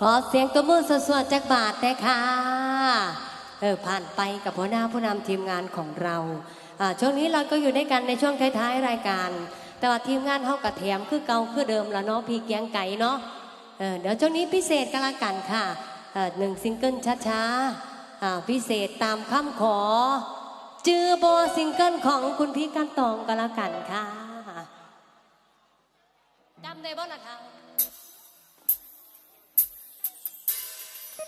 ขอเสียงตัวมือสวดๆจากบาทนะค่ะเออผ่านไปกับหัวหน้าผู้นำทีมงานของเราอ่าช่วงนี้เราก็อยู่ด้วยกันในช่วงท้ายๆรายการ แต่ว่าทีมงานเฮากระแถมคือเก่าคือเดิมละเนาะพี่เกียงไก่เนาะเออเดี๋ยวช่วงนี้พิเศษกันละกันค่ะเออหนึ่งซิงเกิลช้าๆอ่าพิเศษตามคำขอ จือโบซิงเกิลของคุณพี่กันตองกันละกันค่ะจำได้บ่ล่ะคะ เ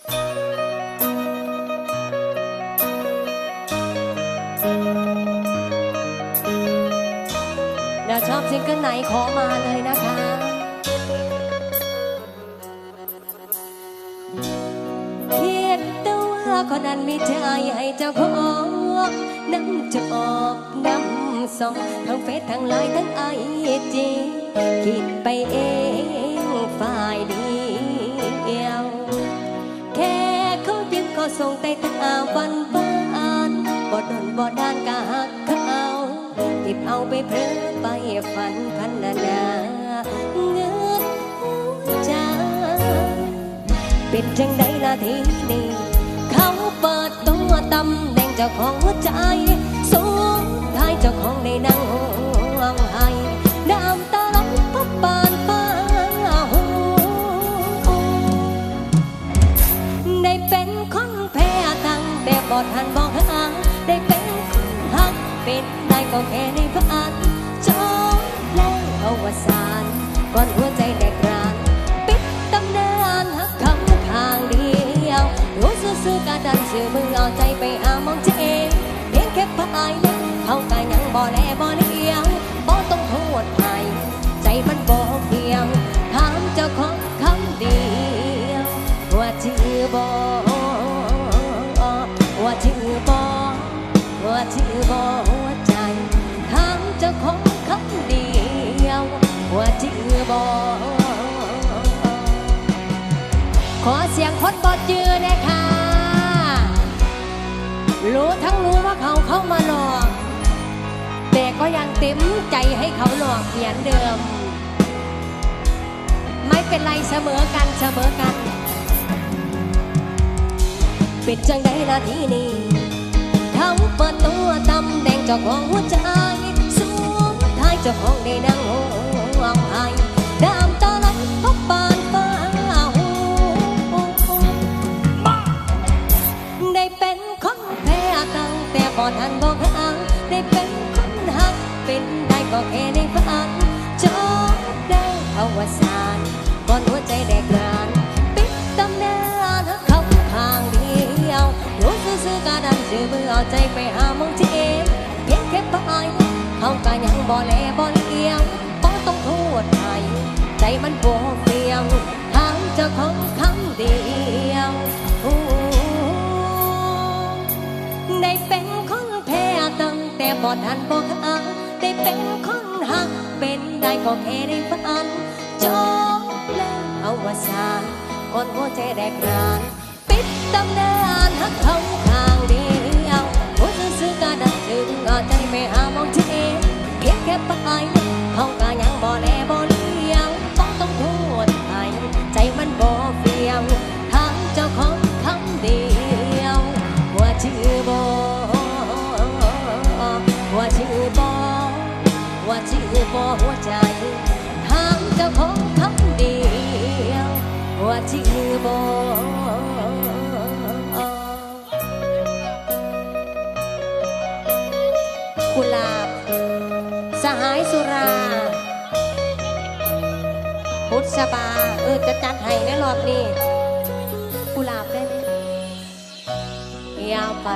ดี๋ยวชอบซิงเกิลไหนขอมาเลยนะคะคิดตัวคนนั้นมีใจให้เจ้าของน้ำจอบน้ำสองทั้งเฟซทั้งไลน์ทั้งไอจีคิดไปเอง แต่ตาวันบ้านบ่ดนบ่ดานกะหักเขาติดเอาไปเพลอไปฝันพันนานาเงือกใจเป็นจังใดนาทีนี้เขาเปิดตัวตำแหน่งเจ้าของหัวใจสูง งแต่บอทันบอกหางได้เป็นคนหักเป็นได้ก็แค่ในฝันจบแล้วอวสานก่อนหัวใจแดกรานปิดตำนานหักคำทางเดียวรู้ซื่อๆกะดันสื่อมือเอาใจไปอามองเจงเพียงแค่พายเล็กเขากะยังบ่แลบ่เล ว่าชื่อบอว่าชื่อบอหัวใจถามเจ้าของคำเดียวว่าชื่อบอขอเสียงคนบอจือนะคะรู้ทั้งรู้ว่าเขาเข้ามาหลอก แต่ก็ยังเต็มใจให้เขาหลอกเหมือนเดิม ไม่เป็นไรเสมอกันเสมอกัน เป็นจังได้นาทีนี้เขาเปิดตัวตำแหน่งเจ้าของหัวใจสูงท้ายเจ้าของได้นั่งห่วงให้ดามตาไหลพบปานฟ้าหูได้เป็นคนแพ้ตั้งแต่บ่ทันบอกหางได้เป็นคนหักเป็นได้ก็แค่ในฝันจบได้อวสานก่อนหัวใจแดกราน อๆกะดันจือมือเอใจไปหามองที่เองเพียงแค่ปายเขาก็ยังบ่แลบ่เลี้ยงบ่ต้องโทษใครใจมันบ่เฟียงถามเจ้าของคำเดียวได้เป็นคนแพ้ตั้งแต่บ่ทันบ่หักได้เป็นคนหักเป็นได้ก็แค่ได้ฝันจบแล้วเอาวสานก่อนหัวใจแดกรานปิดตำนานหักเขาขา ว่าชื่อบหัวใจทางเจ้าของคำเดียวว่าชื่อบอกุหลาบ สหายสุราพุทธบา เออจะจัดให้ในรอบนี้กุหลาบได้ไหมยาวไป